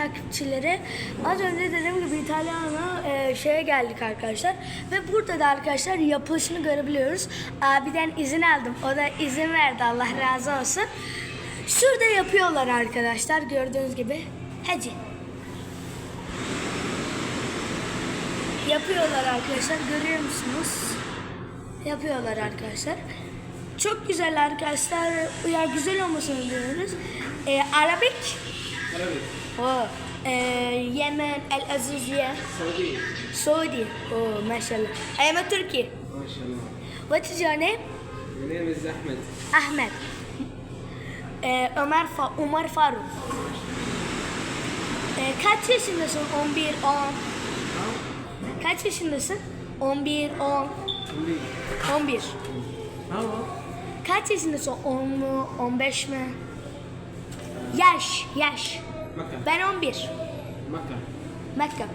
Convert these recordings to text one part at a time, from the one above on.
takipçileri az önce dediğim gibi İtalyana e, şeye geldik arkadaşlar ve burada da arkadaşlar yapılışını görebiliyoruz. Abiden izin aldım. O da izin verdi. Allah razı olsun. Şurada yapıyorlar arkadaşlar gördüğünüz gibi. Hadi. Yapıyorlar arkadaşlar. Görüyor musunuz? Yapıyorlar arkadaşlar. Çok güzel arkadaşlar. Ya güzel olmasını diliyoruz. E, Arabik. Arabic. Oh. E, Yemen, El Aziziye. Saudi. Saudi. Oh, mashallah. I am a Turkey. MashaAllah. What is your name? My name is Ahmed. Ahmed. E, Ömer, Fa Umar Faruk. E, kaç yaşındasın? 11, 10. Kaç yaşındasın? 11, 10. 11. How? Kaç yaşındasın? 10 mu? 15 mi? Yaş, yaş. Makkah. Ben 11. Makkah. Mekke.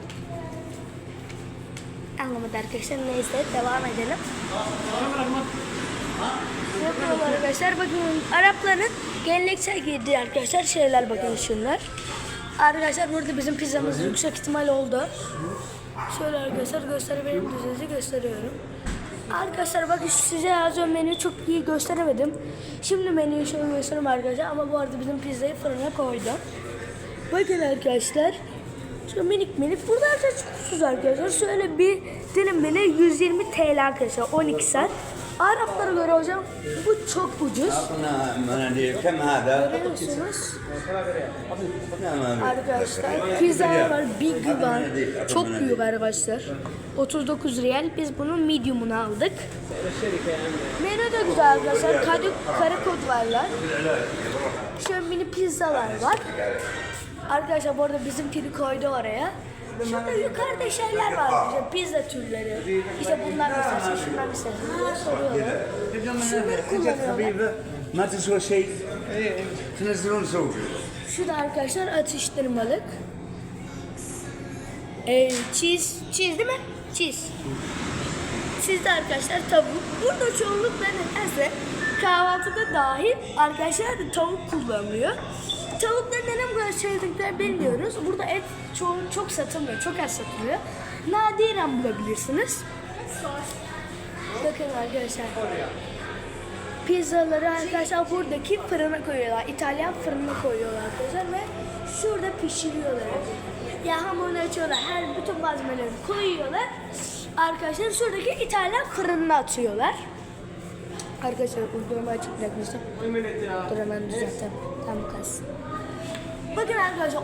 Anlamadı arkadaşlar. Neyse devam edelim. Yapıyorlar arkadaşlar. Bakın Arapların geleneksel giydiği arkadaşlar şeyler bakın şunlar. Arkadaşlar burada bizim pizzamız yüksek ihtimal oldu. Şöyle arkadaşlar gösterebilirim düzenizi gösteriyorum. Arkadaşlar bakın size az önce menüyü çok iyi gösteremedim. Şimdi menüyü şöyle göstereyim arkadaşlar ama bu arada bizim pizzayı fırına koydum. Bakın arkadaşlar. Şu minik minik. Burada arkadaşlar arkadaşlar. Şöyle bir dilim bile 120 TL arkadaşlar. 12 saat. Araplara göre hocam bu çok ucuz. Arkadaşlar pizza var, big var. Çok büyük arkadaşlar. 39 riyal. Biz bunun medium'unu aldık. Menü de güzel arkadaşlar. Karakot varlar. Şöyle mini pizzalar var. Arkadaşlar bu arada bizimkini koydu oraya. Şurada yukarıda şeyler var işte pizza türleri. İşte bunlar mesela şey, şunlar mesela bunları soruyorlar. Şunları kullanıyorlar. Nasıl şey? Şu da arkadaşlar atıştırmalık. Ee, cheese, cheese değil mi? Cheese. Sizde arkadaşlar tavuk. Burada çoğunlukla nedense kahvaltıda dahil arkadaşlar da tavuk kullanılıyor. Tavukları neden bu kadar sevdiklerini bilmiyoruz. Burada et çoğu, çok satılmıyor, çok az satılıyor. Nadiren bulabilirsiniz. Bakın arkadaşlar. Pizzaları arkadaşlar buradaki fırına koyuyorlar. İtalyan fırına koyuyorlar arkadaşlar ve şurada pişiriyorlar. Ya hamurunu açıyorlar. Her bütün malzemeleri koyuyorlar. Arkadaşlar şuradaki İtalyan fırınına atıyorlar. Arkadaşlar uygulama açık bırakmıştım. Dur hemen düzeltelim. Tam kalsın. Bakın arkadaşlar